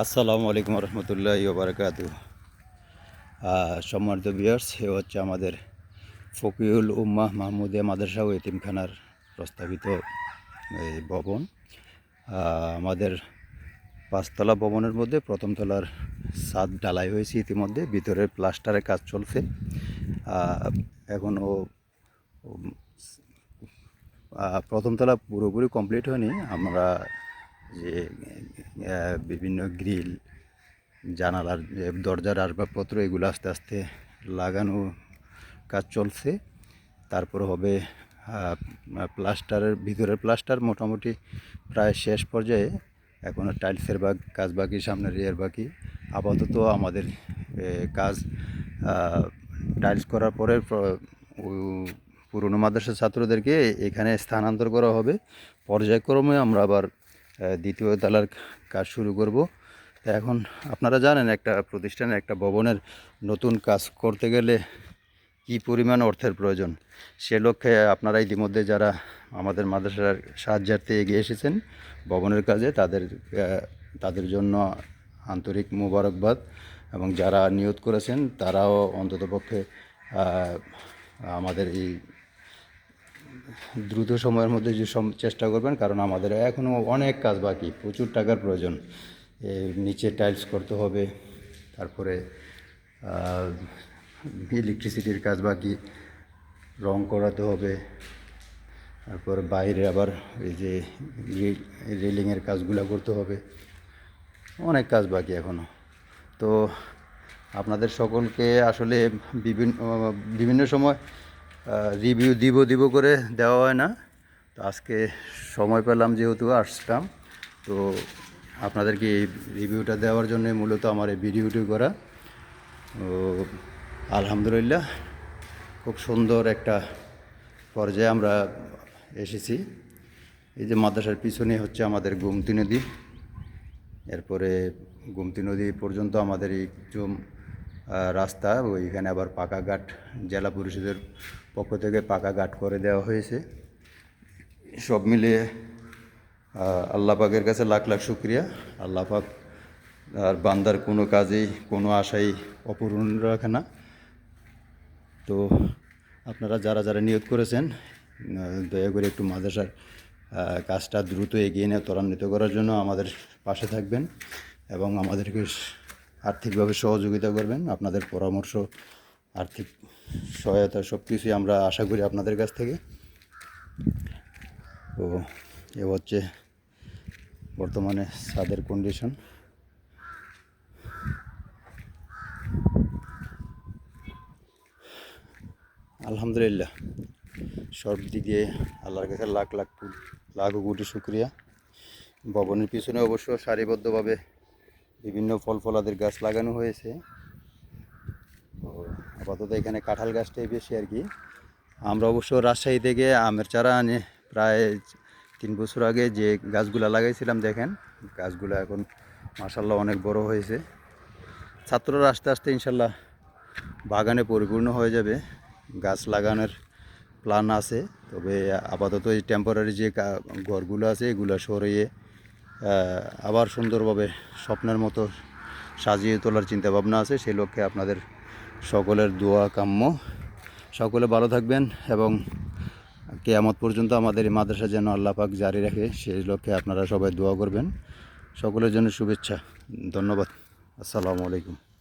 আসসালামু আলাইকুম রহমতুল্লাহ বারকাত সম্মানিত বিয়ার্স এ হচ্ছে আমাদের ফকিউল উম্মাহ মাহমুদিয়া মাদ্রাসা ও এতিমখানার প্রস্তাবিত এই ভবন। আমাদের পাঁচতলা ভবনের মধ্যে প্রথম তলার ছাদ ঢালাই হয়েছে ইতিমধ্যে ভিতরে প্লাস্টারের কাজ চলছে। এখনও উম, আহ, প্রথম তলা পুরোপুরি কমপ্লিট হয়নি। আমরা যে বিভিন্ন গ্রিল, জানালার দরজার আসবাবপত্র, এগুলো আস্তে আস্তে লাগানো কাজ চলছে। তারপর হবে প্লাস্টারের, ভিতরের প্লাস্টার মোটামুটি প্রায় শেষ পর্যায়ে। এখনও টাইলসের বাগ কাজ বাকি, সামনের ইয়ের বাকি। আপাতত আমাদের কাজ টাইলস করার পরে পুরনো মাদ্রাসার ছাত্রদেরকে এখানে স্থানান্তর করা হবে। পর্যায়ক্রমে আমরা আবার দ্বিতীয় তলার কাজ শুরু করব। তা এখন আপনারা জানেন একটা প্রতিষ্ঠানে, একটা ভবনের নতুন কাজ করতে গেলে কী পরিমাণ অর্থের প্রয়োজন? সে লক্ষ্যে আপনারা ইতিমধ্যে যারা আমাদের মাদ্রাসার সাহায্যার্থে এগিয়ে এসেছেন ভবনের কাজে, তাদের তাদের জন্য আন্তরিক মোবারকবাদ এবং যারা নিয়োগ করেছেন, তারাও অন্ততপক্ষে আমাদের এই দ্রুত সময়ের মধ্যে যে চেষ্টা করবেন, কারণ আমাদের এখনও অনেক কাজ বাকি, প্রচুর টাকার প্রয়োজন। নিচে টাইলস করতে হবে, তারপরে ইলেকট্রিসিটির কাজ বাকি, রং করাতে হবে, তারপর বাইরে আবার এই যে রেলিংয়ের কাজগুলো করতে হবে। অনেক কাজ বাকি এখনও তো আপনাদের সকলকে আসলে বিভিন্ন বিভিন্ন সময় রিভিউ দিব দিব করে দেওয়া হয় না। তো আজকে সময় পেলাম যেহেতু আসলাম, তো আপনাদেরকে এই রিভিউটা দেওয়ার জন্য মূলত আমার এই ভিডিওটি করা। তো আলহামদুলিল্লাহ, খুব সুন্দর একটা পর্যায়ে আমরা এসেছি। এই যে মাদ্রাসার পিছনে হচ্ছে আমাদের গোমতী নদী। এরপরে গোমতী নদী পর্যন্ত আমাদের এই জুম রাস্তা ওইখানে আবার পাকা ঘাট, জেলা পরিষদের পক্ষ থেকে পাকা ঘাট করে দেওয়া হয়েছে। সব মিলিয়ে আল্লাহ পাকের কাছে লাখ লাখ শুক্রিয়া। আল্লাহ পাক আর বান্দার কোনো কাজেই, কোনো আশাই অপূর্ণ রাখে না। তো আপনারা যারা যারা নিয়োগ করেছেন দয়া করে একটু মাদ্রাসার কাজটা দ্রুত এগিয়ে নিয়ে ত্বরান্বিত করার জন্য আমাদের পাশে থাকবেন এবং আমাদেরকে আর্থিকভাবে সহযোগিতা করবেন, আপনাদের পরামর্শ, আর্থিক সহায়তা সব কিছুই আমরা আশা করি আপনাদের কাছ থেকে। তো এ হচ্ছে বর্তমানে ছাদের কন্ডিশন আলহামদুলিল্লাহ, সব দিক দিয়ে আল্লাহর কাছে লাখ লাখ লাখ কোটি শুক্রিয়া। ভবনের পিছনে অবশ্য সারিবদ্ধভাবে বিভিন্ন ফল ফলাদের গাছ লাগানো হয়েছে। তো আপাতত এখানে কাঁঠাল গাছটাই বেশি আর কি। আমরা অবশ্য রাজশাহী থেকে আমের চারা আনে প্রায় তিন বছর আগে যে গাছগুলা লাগাইছিলাম, দেখেন, গাছগুলো এখন মাসাল্লাহ অনেক বড় হয়েছে। ছাত্ররা আস্তে আস্তে ইনশাল্লাহ বাগানে পরিপূর্ণ হয়ে যাবে। গাছ লাগানোর প্ল্যান আছে, তবে আপাতত এই টেম্পোরারি যে ঘরগুলো আছে, এগুলো সরিয়ে আবার সুন্দরভাবে স্বপ্নের মতো সাজিয়ে তোলার চিন্তাভাবনা আছে। সেই লক্ষ্যে আপনাদের সকলের দোয়া কাম্য। সকলে ভালো থাকবেন এবং কেয়ামত পর্যন্ত আমাদের এই মাদ্রাসা যেন আল্লাহ পাক জারি রাখে, সেই লক্ষ্যে আপনারা সবাই দোয়া করবেন। সকলের জন্য শুভেচ্ছা। ধন্যবাদ। আসসালামু আলাইকুম।